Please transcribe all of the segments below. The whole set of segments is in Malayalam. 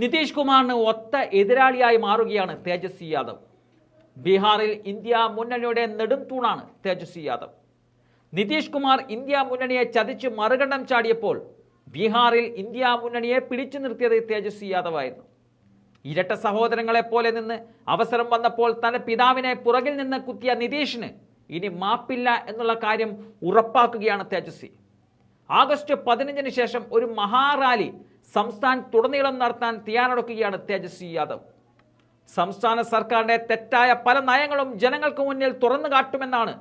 നിതീഷ് കുമാറിന് ഒത്ത എതിരാളിയായി മാറുകയാണ് തേജസ്വി യാദവ്. ബീഹാറിൽ ഇന്ത്യ മുന്നണിയുടെ നെടും തൂണാണ് തേജസ്വി യാദവ്. നിതീഷ് കുമാർ ഇന്ത്യ മുന്നണിയെ ചതിച്ച് മറുകണ്ഠം ചാടിയപ്പോൾ ബീഹാറിൽ ഇന്ത്യ മുന്നണിയെ പിടിച്ചു നിർത്തിയത് തേജസ്വി യാദവ് ആയിരുന്നു. ഇരട്ട സഹോദരങ്ങളെ പോലെ നിന്ന് അവസരം വന്നപ്പോൾ തന്റെ പിതാവിനെ പുറകിൽ നിന്ന് കുത്തിയ നിതീഷിന് ഇനി മാപ്പില്ല എന്നുള്ള കാര്യം ഉറപ്പാക്കുകയാണ് തേജസ്വി. ആഗസ്റ്റ് പതിനഞ്ചിന് ശേഷം ഒരു മഹാറാലി സംസ്ഥാനത്തുടനീളം നടത്താൻ തയ്യാറെടുക്കുകയാണ് തേജസ്വി യാദവ്. സംസ്ഥാന സർക്കാരിന്റെ തെറ്റായ പല നയങ്ങളും ജനങ്ങൾക്ക് മുന്നിൽ തുറന്നു കാട്ടുമെന്നാണ്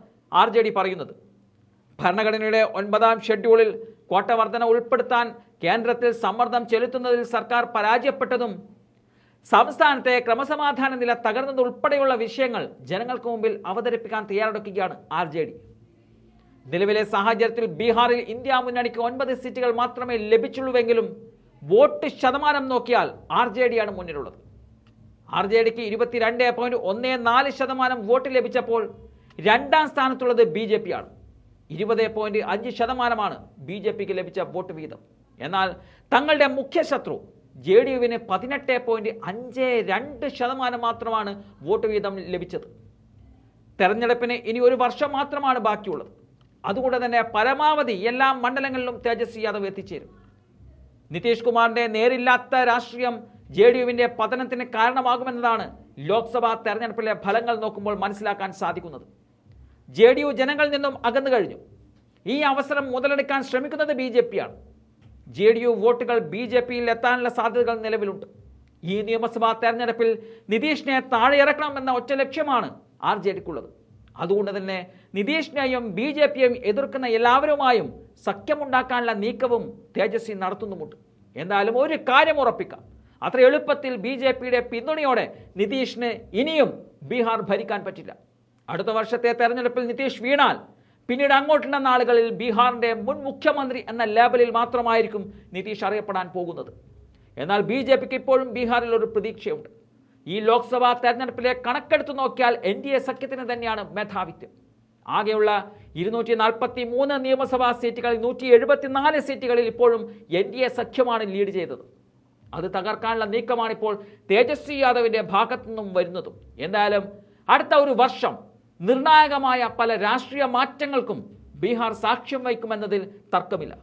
ആർ ജെ ഡി പറയുന്നത്. ഭരണഘടനയുടെ ഒൻപതാം ഷെഡ്യൂളിൽ കോട്ട വർധന ഉൾപ്പെടുത്താൻ കേന്ദ്രത്തിൽ സമ്മർദ്ദം ചെലുത്തുന്നതിൽ സർക്കാർ പരാജയപ്പെട്ടതും സംസ്ഥാനത്തെ ക്രമസമാധാന നില തകർന്നതുൾപ്പെടെയുള്ള വിഷയങ്ങൾ ജനങ്ങൾക്ക് മുമ്പിൽ അവതരിപ്പിക്കാൻ തയ്യാറെടുക്കുകയാണ് ആർ നിലവിലെ സാഹചര്യത്തിൽ ബീഹാറിൽ ഇന്ത്യ മുന്നണിക്ക് ഒൻപത് സീറ്റുകൾ മാത്രമേ ലഭിച്ചുള്ളൂവെങ്കിലും വോട്ട് ശതമാനം നോക്കിയാൽ ആർ ജെ ഡിയാണ് മുന്നിലുള്ളത്. ആർ ജെ ഡിക്ക് ഇരുപത്തിരണ്ട് പോയിന്റ് ഒന്ന് നാല് ശതമാനം വോട്ട് ലഭിച്ചപ്പോൾ രണ്ടാം സ്ഥാനത്തുള്ളത് ബി ജെ പി ആണ്. ഇരുപത് പോയിന്റ് അഞ്ച് ശതമാനമാണ് ബി ജെ പിക്ക് ലഭിച്ച വോട്ട് വീതം. എന്നാൽ തങ്ങളുടെ മുഖ്യ ശത്രു ജെ ഡി യുവിന് പതിനെട്ട് പോയിന്റ് അഞ്ച് രണ്ട് ശതമാനം മാത്രമാണ് വോട്ട് വീതം ലഭിച്ചത്. തെരഞ്ഞെടുപ്പിന് ഇനി ഒരു വർഷം മാത്രമാണ് ബാക്കിയുള്ളത്. അതുകൊണ്ട് തന്നെ പരമാവധി എല്ലാ മണ്ഡലങ്ങളിലും തേജസ്വി യാദവ് എത്തിച്ചേരും. നിതീഷ് കുമാറിന്റെ നേരില്ലാത്ത രാഷ്ട്രീയം ജെ ഡി യുവിന്റെ പതനത്തിന് കാരണമാകുമെന്നതാണ് ലോക്സഭാ തെരഞ്ഞെടുപ്പിലെ ഫലങ്ങൾ നോക്കുമ്പോൾ മനസ്സിലാക്കാൻ സാധിക്കുന്നത്. ജെ ഡി യു ജനങ്ങളിൽ നിന്നും അകന്നു കഴിഞ്ഞു. ഈ അവസരം മുതലെടുക്കാൻ ശ്രമിക്കുന്നത് ബി ജെ പിയാണ് ജെ ഡി യു വോട്ടുകൾ ബി ജെ പിയിൽ എത്താനുള്ള സാധ്യതകൾ നിലവിലുണ്ട്. ഈ നിയമസഭാ തെരഞ്ഞെടുപ്പിൽ നിതീഷിനെ താഴെ ഇറക്കണമെന്ന ഒറ്റ ലക്ഷ്യമാണ് ആർ ജെ ഡിക്കുള്ളത്. അതുകൊണ്ട് തന്നെ നിതീഷിനെയും ബി ജെ പിയെയും എതിർക്കുന്ന എല്ലാവരുമായും സഖ്യമുണ്ടാക്കാനുള്ള നീക്കവും തേജസ്വി നടത്തുന്നുമുണ്ട്. എന്തായാലും ഒരു കാര്യം ഉറപ്പിക്കാം. അത്ര എളുപ്പത്തിൽ ബി ജെ പിയുടെ പിന്തുണയോടെ നിതീഷിന് ഇനിയും ബീഹാർ ഭരിക്കാൻ പറ്റില്ല. അടുത്ത വർഷത്തെ തെരഞ്ഞെടുപ്പിൽ നിതീഷ് വീണാൽ പിന്നീട് അങ്ങോട്ടുള്ള നാളുകളിൽ ബീഹാറിന്റെ മുൻ മുഖ്യമന്ത്രി എന്ന ലേബലിൽ മാത്രമായിരിക്കും നിതീഷ് അറിയപ്പെടാൻ പോകുന്നത്. എന്നാൽ ബി ജെ പിക്ക് ഇപ്പോഴും ബീഹാറിൽ ഒരു പ്രതീക്ഷയുണ്ട്. ഈ ലോക്സഭാ തെരഞ്ഞെടുപ്പിലെ കണക്കെടുത്ത് നോക്കിയാൽ എൻ ഡി എ സഖ്യത്തിന് തന്നെയാണ് മേധാവിത്വം. ആകെയുള്ള ഇരുന്നൂറ്റി നാൽപ്പത്തി മൂന്ന് നിയമസഭാ സീറ്റുകളിൽ നൂറ്റി എഴുപത്തിനാല് സീറ്റുകളിൽ ഇപ്പോഴും എൻ ഡി എ സഖ്യമാണ് ലീഡ് ചെയ്തത്. അത് തകർക്കാനുള്ള നീക്കമാണ് ഇപ്പോൾ തേജസ്വി യാദവിന്റെ ഭാഗത്തു നിന്നും വരുന്നതും. എന്തായാലും അടുത്ത ഒരു വർഷം നിർണായകമായ പല രാഷ്ട്രീയ മാറ്റങ്ങൾക്കും ബീഹാർ സാക്ഷ്യം വഹിക്കുമെന്നതിൽ തർക്കമില്ല.